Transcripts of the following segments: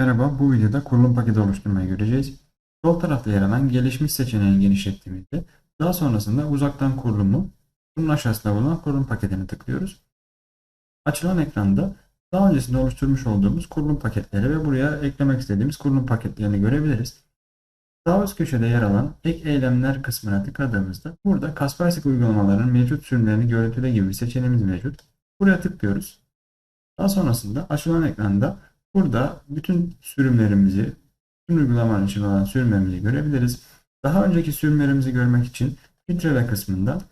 Merhaba, bu videoda kurulum paketi oluşturmayı göreceğiz. Sol tarafta yer alan gelişmiş seçeneğini genişlettiğimizde daha sonrasında uzaktan kurulumu bunun aşağısında bulunan kurulum paketini tıklıyoruz. Açılan ekranda daha öncesinde oluşturmuş olduğumuz kurulum paketleri ve buraya eklemek istediğimiz kurulum paketlerini görebiliriz. Sağ üst köşede yer alan ek eylemler kısmına tıkladığımızda burada Kaspersky uygulamalarının mevcut sürümlerini görüntüle gibi bir seçeneğimiz mevcut. Buraya tıklıyoruz. Daha sonrasında açılan ekranda Burada bütün sürümlerimizi, bütün uygulamanın için olan sürümlerimizi görebiliriz. Daha önceki sürümlerimizi görmek için filtrele kısmında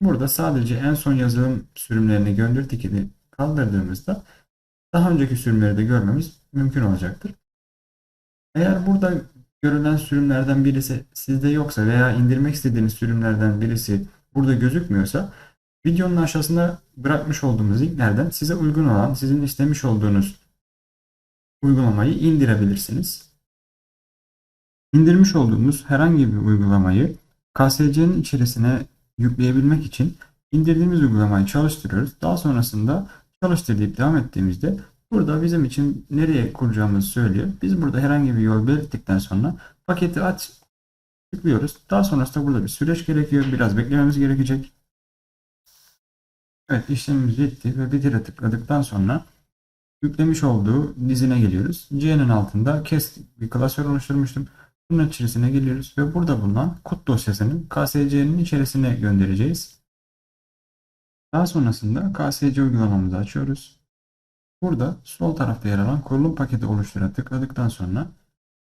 burada sadece en son yazılım sürümlerini gönder tiketi kaldırdığımızda daha önceki sürümleri de görmemiz mümkün olacaktır. Eğer burada görülen sürümlerden birisi sizde yoksa veya indirmek istediğiniz sürümlerden birisi burada gözükmüyorsa videonun aşağısında bırakmış olduğumuz linklerden size uygun olan, sizin istemiş olduğunuz uygulamayı indirebilirsiniz. İndirmiş olduğumuz herhangi bir uygulamayı KSC'nin içerisine yükleyebilmek için indirdiğimiz uygulamayı çalıştırıyoruz. Daha sonrasında çalıştır deyip devam ettiğimizde burada bizim için nereye kuracağımızı söylüyor. Biz burada herhangi bir yol belirttikten sonra paketi aç tıklıyoruz. Daha sonrasında burada bir süreç gerekiyor. Biraz beklememiz gerekecek. Evet işlemimiz bitti ve bitire tıkladıktan sonra yüklemiş olduğu dizine geliyoruz. C'nin altında kes bir klasör oluşturmuştum. Bunun içerisine geliyoruz ve burada bulunan kod dosyasının KSC'nin içerisine göndereceğiz. Daha sonrasında KSC uygulamamızı açıyoruz. Burada sol tarafta yer alan kurulum paketi oluştura tıkladıktan sonra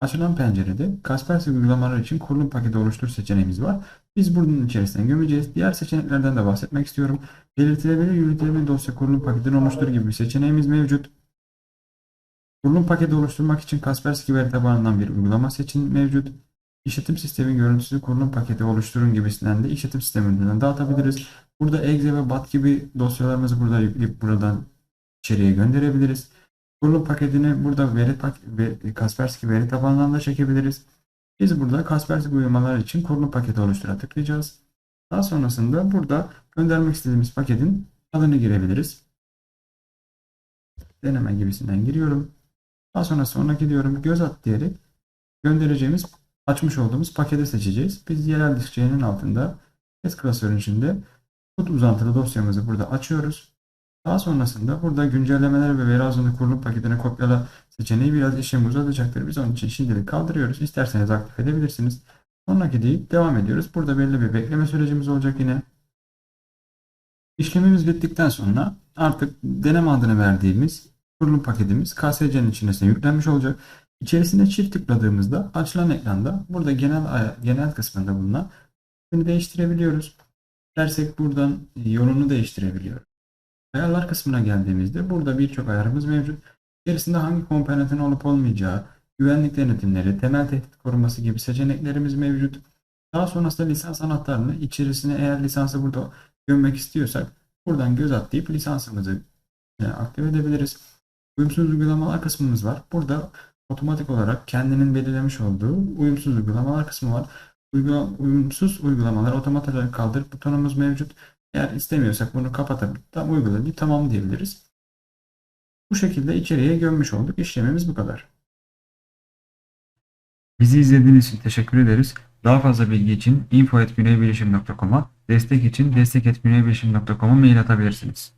açılan pencerede Kaspersky uygulamalar için kurulum paketi oluştur seçeneğimiz var. Biz bunun içerisine gömeceğiz. Diğer seçeneklerden de bahsetmek istiyorum. Belirtilebilir yürütülebilir dosya kurulum paketini oluştur gibi bir seçeneğimiz mevcut. Kurulum paketi oluşturmak için Kaspersky veri tabanından bir uygulama seçin mevcut. İşletim sistemi görüntüsü kurulum paketi oluşturun gibisinden de işletim sisteminden dağıtabiliriz. Burada exe ve bat gibi dosyalarımızı burada yükleyip buradan içeriye gönderebiliriz. Kurulum paketini burada veri ve Kaspersky veri tabanından da çekebiliriz. Biz burada Kaspersky uygulamalar için kurulum paketi oluştura tıklayacağız. Daha sonrasında burada göndermek istediğimiz paketin adını girebiliriz. Deneme gibisinden giriyorum. Daha sonra sonraki diyorum göz at diyerek göndereceğimiz açmış olduğumuz paketi seçeceğiz. Biz yerel disk C'nin altında test klasörün içinde kod uzantılı dosyamızı burada açıyoruz. Daha sonrasında burada güncellemeler ve veri hazırlığı kurulum paketine kopyala seçeneği biraz işlemi uzatacaktır. Biz onun için şimdilik kaldırıyoruz. İsterseniz aktif edebilirsiniz. Sonraki deyip devam ediyoruz. Burada belli bir bekleme sürecimiz olacak yine. İşlemimiz bittikten sonra artık deneme adını verdiğimiz kurulum paketimiz KSC'nin içerisine yüklenmiş olacak. İçerisine çift tıkladığımızda açılan ekranda burada genel genel kısmında bulunan ismini değiştirebiliyoruz. Dersek buradan yolunu değiştirebiliyoruz. Ayarlar kısmına geldiğimizde burada birçok ayarımız mevcut. İçerisinde hangi komponentin olup olmayacağı, güvenlik denetimleri, temel tehdit koruması gibi seçeneklerimiz mevcut. Daha sonrasında lisans anahtarını içerisine eğer lisansı burada gömmek istiyorsak buradan göz atlayıp lisansımızı aktif edebiliriz. Uyumsuz uygulamalar kısmımız var. Burada otomatik olarak kendinin belirlemiş olduğu uyumsuz uygulamalar kısmı var. Uygula, uyumsuz uygulamalar otomatik olarak kaldır butonumuz mevcut. Eğer istemiyorsak bunu kapatıp tam uygulayıp tamam diyebiliriz. Bu şekilde içeriye gömmüş olduk. İşlemimiz bu kadar. Bizi izlediğiniz için teşekkür ederiz. Daha fazla bilgi için info.güneybilişim.com'a, destek için destek.güneybilişim.com'a mail atabilirsiniz.